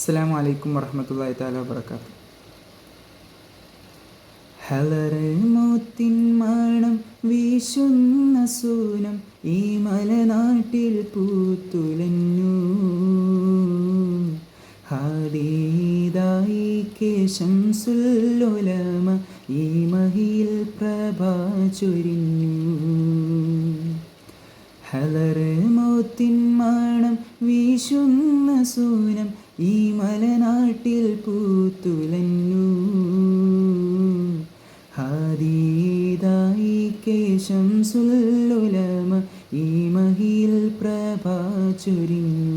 അസ്സാം വലൈക്കും വർഹമത്തല്ലാഹി താല വബർക്കാത്തു ഹലറൽ മോത്തിൻ മണം വീശുന്ന സൂനം ഈ മലനാട്ടിൽ പൂത്തുലഞ്ഞു. ഹാദീതായി കേശം സുല്ലുലമ ഈ മഹിയിൽ പ്രഭ ചൊരിഞ്ഞു. ഹലറമോത്തിൻ മലനാട്ടിൽ പൂത്തുലന്നു ഹാദീതായി കേശം സുല്ലുലമ ഈ മഹിയിൽ പ്രഭ ചൊരിഞ്ഞു.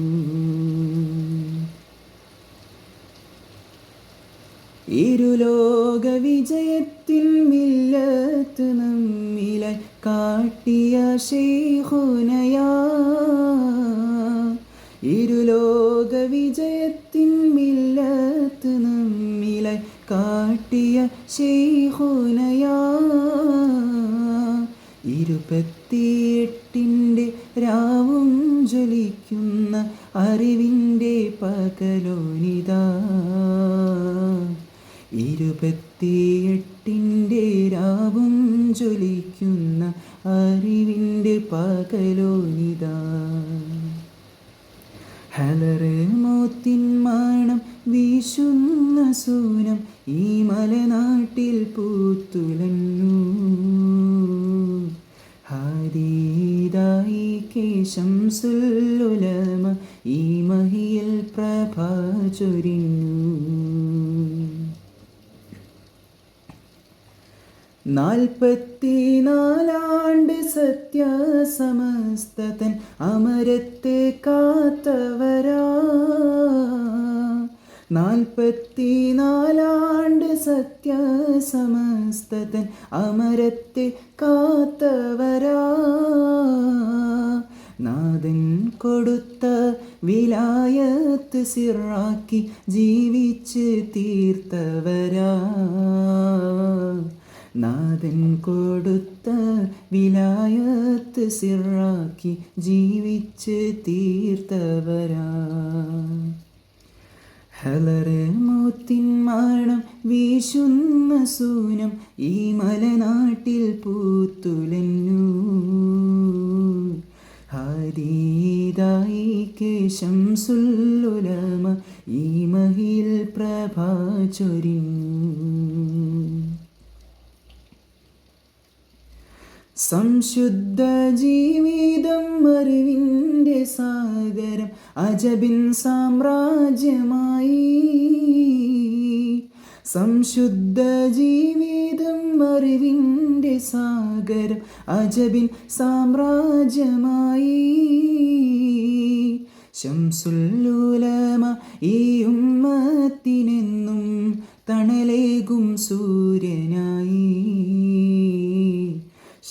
ഇരുലോക വിജയത്തിൻ മില്ലത്ത് നമ്മിലെ കാട്ടിയ ശൈഹുനയാ ഇരുലോക വിജയത്തിൻ മില്ലത്ത് നമ്മിലെ കാട്ടിയ ശൈഹുനയാ ഇരുപത്തിയെട്ടിന്റെ രാവും ജ്വലിക്കുന്ന അറിവിന്റെ പകലോനിതാ. ഇരുപത്തിയെട്ടിന്റെ രാവും ജ്വലിക്കുന്ന അറിവിന്റെ പകലോനിതാ. ഹലറ് മണം വീശുന്ന സൂനം ഈ മലനാട്ടിൽ ഹാദീതായി കേശം സുല്ലുലമ ഈ മഹിയിൽ പ്രഭ ചൊരിഞ്ഞു. നാൽപ്പത്തിനാലാണ്ട് സത്യസമസ്തൻ അമരത്തെ കാത്തവരാ. നാൽപ്പത്തി നാലാണ്ട് സത്യസമസ്തൻ അമരത്തെ കാത്തവരാ. നാദൻ കൊടുത്ത വിലായത്ത് സിറാക്കി ജീവിച്ച് തീർത്തവരാ. നാഥൻ കൊടുത്ത വിലായത്ത് സിറാക്കി ജീവിച്ച് തീർത്തവരാ. ഹലറെ മൂത്തിൻ മാണം വീശുന്ന സൂനം ഈ മലനാട്ടിൽ പൂത്തുലഞ്ഞു. ഹരീതായി കേശം സുല്ലുലമ ഈ മഹിൽ പ്രഭ ചൊരിഞ്ഞു സംശുദ്ധ ജീവിതം അറിവിന്റെ സാഗരം അജബിൻ സാമ്രാജ്യമായി. സംശുദ്ധ ജീവിതം അറിവിന്റെ സാഗരം അജബിൻ സാമ്രാജ്യമായി. ശംസുല്ലുലമ ഈ ഉമ്മത്തിനെന്നും തണലേകും സൂര്യനായി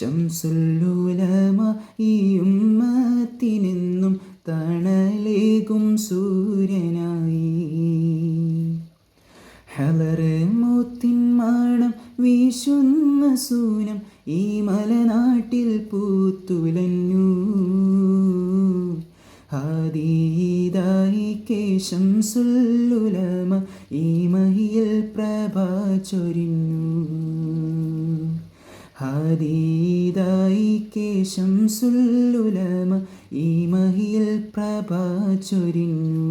ശംസുല്ലുലമ ഈ ഉമ്മത്തിനെന്നും തണലേകും സൂര്യനായി. ഹലറ് മൂത്തിൻ മണം വീശുന്ന സൂനം ഈ മലനാട്ടിൽ പൂത്തുലഞ്ഞു. ഹാദീതായി കേശം സുല്ലുലമ ഈ മഹിയിൽ പ്രഭ ചൊരിഞ്ഞു. ഹാദീതായി കേശം സുല്ലുലമ ഈ മഹിയിൽ പ്രഭ ചൊരിഞ്ഞു.